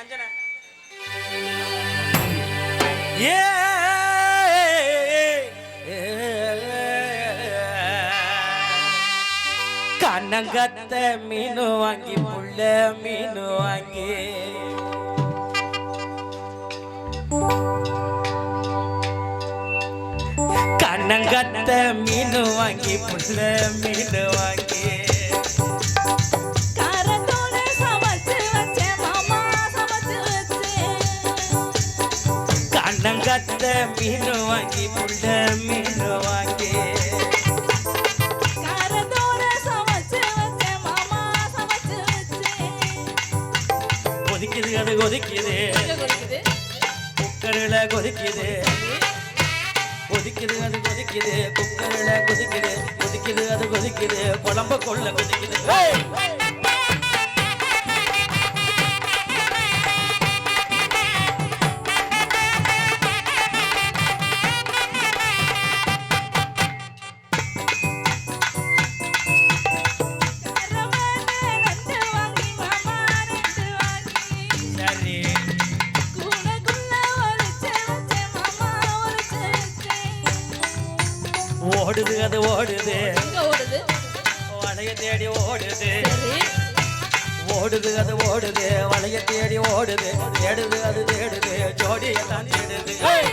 அஞ்சனா ஏ கண்ணங்கத்த மீனு வாங்கி புள்ள மீனு வாங்கி கண்ணங்கத்த மீனு வாங்கி புள்ள மீனு வாங்கி மீனு வாங்கி புள்ள மீனு வாங்கி கொதிக்குது அது கொதிக்குது குக்கரில் கொதிக்குது கொதிக்குது அது கொதிக்குது குக்கரில் கொதிக்குது கொதிக்குது அது கொதிக்குது கொள்ள கொதிக்குது. ஓடுது அது ஓடுது. வளைய தேடி ஓடுது. ஓடுது அது ஓடுது. வளைய தேடி ஓடுது. தேடுது அது தேடுது. ஜோடியெல்லாம் தேடுது. ஏய்!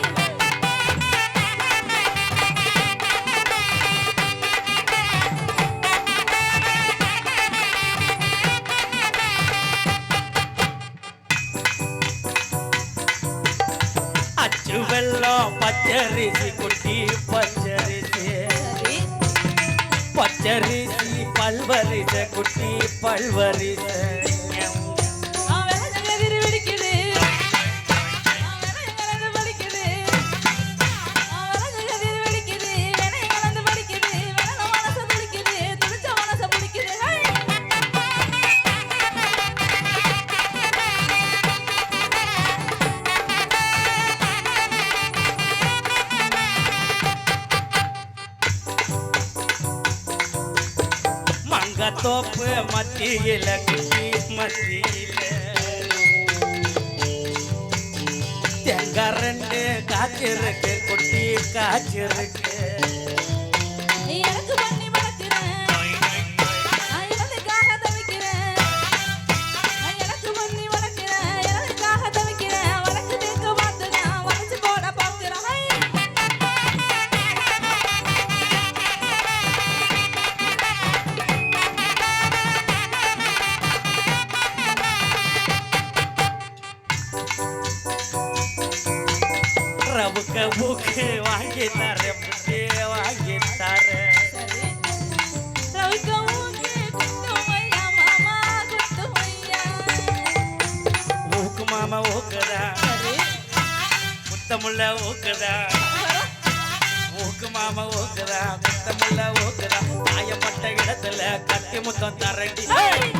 அச்சு வெள்ளம் பச்சரிசி குட்டி பச்சரிசி. சரி பச்சரிசி பல்வரிச குட்டி பல்வரிச. மங்கத்தோப்பு மத்தியில குட்டி மத்தியில தேங்காய் ரெண்டு காய்ச்சிருக்கு குட்டி காய்ச்சிருக்கு குத்துமையா மாமா குத்துமையா ஊக்கு மாமா ஊக்குதா சரி முத்தமுள்ள ஊக்குதா ஊக்கு மாமா ஊக்குதா முத்தமுள்ள ஊக்குதா காயப்பட்ட இடத்துல கட்டி முத்தம் தரண்டி ஏய்!